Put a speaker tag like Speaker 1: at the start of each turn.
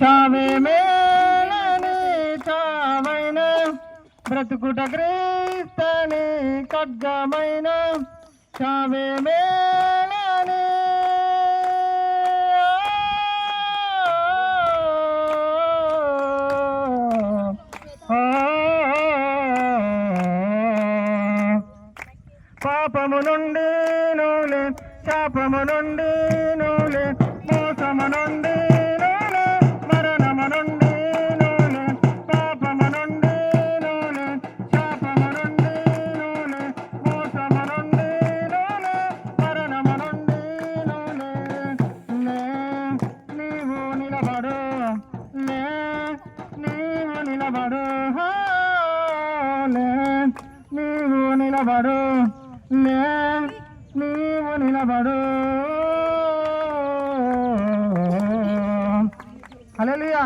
Speaker 1: చావే మేలని చావైన బ్రతుకుట క్రీస్తని ఖడ్గమైన. చావే మేలని. పాపము నుండి నూలే శాపము నుండి నూలే మోసము నుండి నిలబడు నీవు నిలబడు లే నీవు నిలబడు. అలెలియా